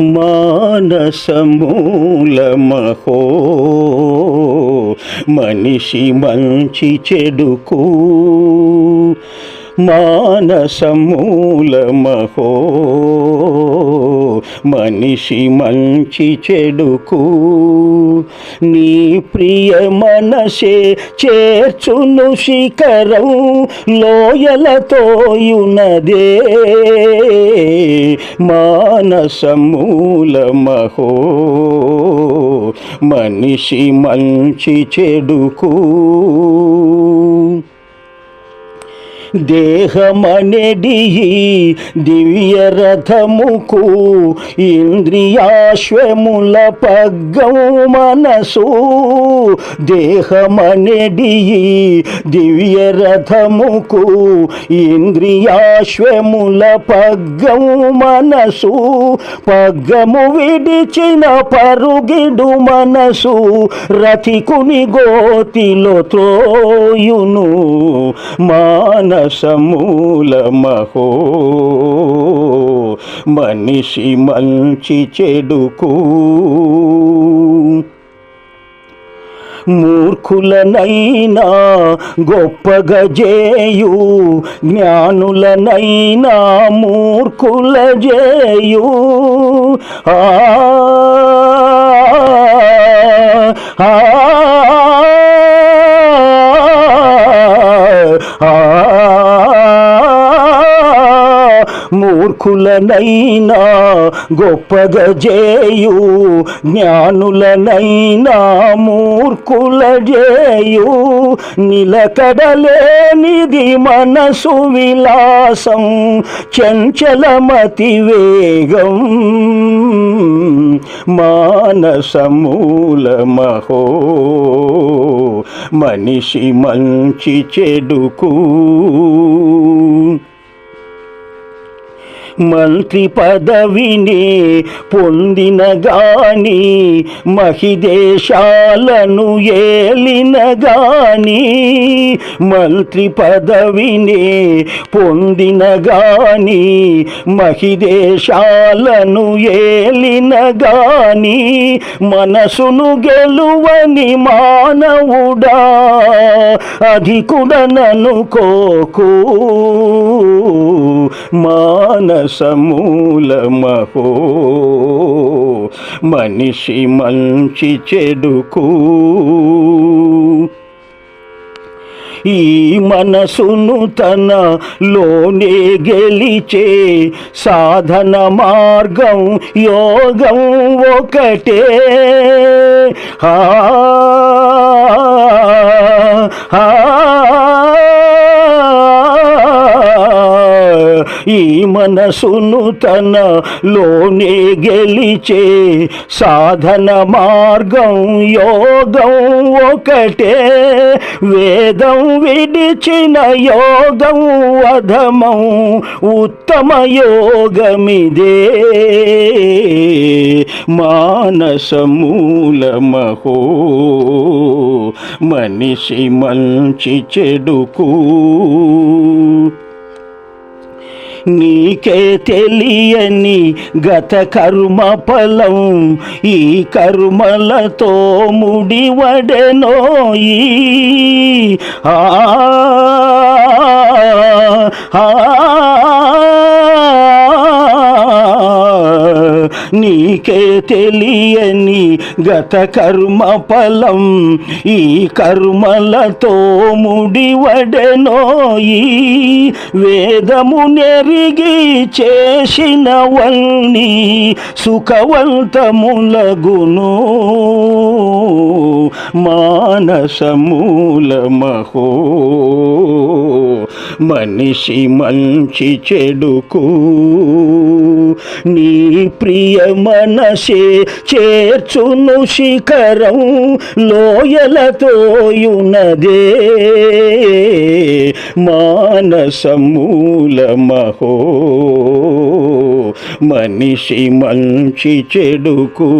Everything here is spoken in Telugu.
మానసమూలమహో. మనిషి మంచి చెడుకు మానసమూలమహో. మనిషి మంచి చెడుకు నీ ప్రియ మనసే చేర్చును శిఖరం లోయలతోయునదే మానసమూలమహో. మనిషి మంచి చెడుకు దేహమనెడి దివ్య రథముకు ఇంద్రియాశ్వముల పగ్గం మనసు. దేహమనెడి దివ్య రథముకు ఇంద్రియాశ్వముల పగ్గం మనసు. పగ్గము విడిచిన పరుగిడు మనసు రథికుని గోతిలో త్రోయును. మానసమూలమహో మనిషి మంచి చెడుకు. మూర్ఖులనైనా గొప్పగా జేయు. జ్ఞానులనైనా మూర్ఖుల జేయు. ఆ, మూర్ఖులనైనా గొప్పగా జేయు జ్ఞానులనైనా మూర్ఖుల జేయు నిలకడలేనిది మనసు విలాసం చంచలమతి వేగం మానసమూలమహో. మనిషి మంచి చెడుకు. మంత్రి పదవిని పొందిన గాని మహిదేశాలను ఏలిన గాని మంత్రి పదవిని పొందిన గాని మహిదేశాలను ఏలిన గాని మనసును గెలువని మానవుడా అధికుడననుకోకు సమూలమహో మనిషి మంచి చెడుకు. ఈ మనసును తన లోనే గెలిచే సాధన మార్గం యోగం ఒకటే. హా హా ఈ మనసును తన లోనే గెలిచే సాధన మార్గం యోగం ఒకటే. వేదం విడిచిన యోగం అధమం ఉత్తమ యోగమిదే. మానసమూలమహో మనిషి మంచి చెడుకు. నీకే తెలియని గత కర్మ ఫలం ఈ కర్మలతో ముడివడెనోయి ఆ నీకే తెలియని గత కర్మ ఫలం ఈ కర్మలతో ముడివడెనోయి వేదము నెరిగి చేసినవన్నీ సుఖవంతములగును. మానసమూలమహో మనిషి మంచి చెడుకు. నీ ప్రియ మనసే చేర్చును శిఖరం లోయలతోయునదే మానసమూల మహో. మనిషి మంచి చెడుకు.